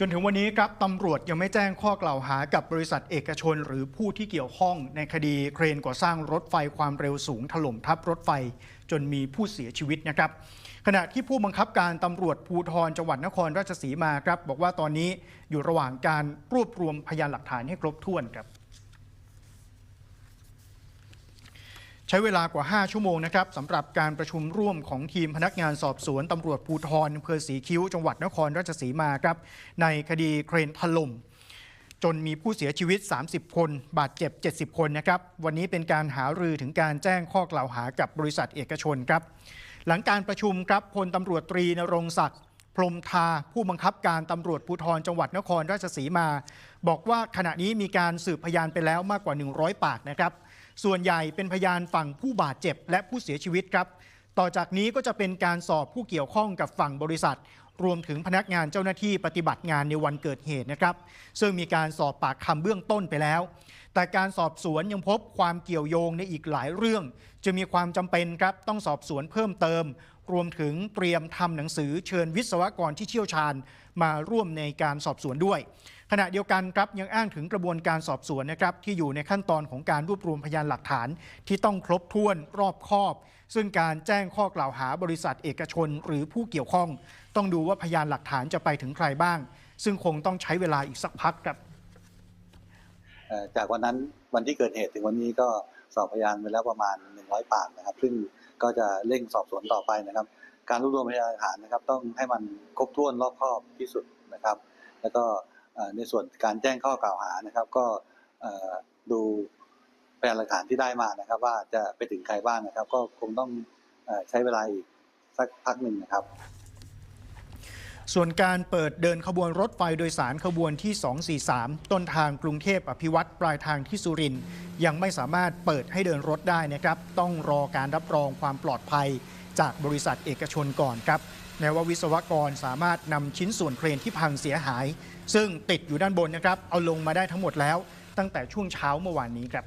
จนถึงวันนี้ครับตำรวจยังไม่แจ้งข้อกล่าวหากับบริษัทเอกชน หรือผู้ที่เกี่ยวข้องในคดีเครนก่อสร้างรถไฟความเร็วสูงถล่มทับรถไฟ จนมีผู้เสียชีวิตนะครับ ขณะที่ผู้บังคับการตำรวจภูธรจังหวัดนครราชสีมาครับ บอกว่าตอนนี้อยู่ระหว่างการรวบรวมพยานหลักฐานให้ครบถ้วนครับ ใช้เวลากว่า 5 ชั่วโมงนะครับสำหรับการประชุมร่วมของทีมพนักงานสอบสวนตำรวจภูธรอำเภอศรีคิ้ว จังหวัดนครราชสีมาครับ ในคดีเครนถล่มจนมีผู้เสียชีวิต 30 คน บาดเจ็บ 70 คนนะครับ วันนี้เป็นการหารือถึงการแจ้งข้อกล่าวหากับบริษัทเอกชนครับ หลังการประชุมครับพลตำรวจตรีนรงศักดิ์พรมทาผู้บังคับการตำรวจภูธรจังหวัดนครราชสีมา บอกว่าขณะนี้มีการสืบพยานไปแล้วมากกว่า 100 ปากนะครับ ส่วนใหญ่เป็นพยานฝั่งผู้บาดเจ็บและผู้เสียชีวิตครับ ต่อจากนี้ก็จะเป็นการสอบผู้เกี่ยวข้องกับฝั่งบริษัท รวมถึงพนักงานเจ้าหน้าที่ปฏิบัติงานในวันเกิดเหตุนะครับ ซึ่งมีการสอบปากคำเบื้องต้นไปแล้ว แต่การสอบสวนยังพบความเกี่ยวโยงในอีกหลายเรื่อง จะมีความจำเป็นครับต้องสอบสวนเพิ่มเติม รวมถึงเตรียมทำหนังสือเชิญวิศวกรที่เชี่ยวชาญมาร่วมในการสอบสวนด้วย ขณะเดียวกันครับยังอ้างถึงกระบวนการสอบสวนนะครับที่อยู่ในขั้นตอนของการรวบรวมพยานหลักฐานที่ต้องครบถ้วนรอบคอบ ซึ่งการแจ้งข้อกล่าวหาบริษัทเอกชนหรือผู้เกี่ยวข้อง ต้องดูว่าพยานหลักฐานจะไปถึงใครบ้าง ซึ่งคงต้องใช้เวลาอีกสักพักครับจากวันนั้นวันที่เกิดเหตุถึงวันนี้ก็สอบพยานไปแล้วประมาณ 100 ปากนะครับ ซึ่ง ก็จะเร่งสอบสวนต่อไปนะครับ การรวบรวมพยานหลักฐานนะครับ ต้องให้มันครบถ้วนรอบคอบที่สุดนะครับ แล้วก็ในส่วนการแจ้งข้อกล่าวหานะครับ ก็ดูพยานหลักฐานที่ได้มานะครับ ว่าจะไปถึงใครบ้างนะครับ ก็คงต้องใช้เวลาอีกสักพักหนึ่งนะครับ ส่วนการเปิดเดินขบวนรถไฟโดยสารขบวนที่ 243 ต้นทางกรุงเทพอภิวัตรปลายทางที่สุรินทร์ยังไม่สามารถเปิดให้เดินรถได้นะครับ ต้องรอการรับรองความปลอดภัยจากบริษัทเอกชนก่อนครับแม้ว่าวิศวกรสามารถนำชิ้นส่วนเครนที่พังเสียหาย ซึ่งติดอยู่ด้านบนนะครับ เอาลงมาได้ทั้งหมดแล้ว ตั้งแต่ช่วงเช้าเมื่อวานนี้ครับ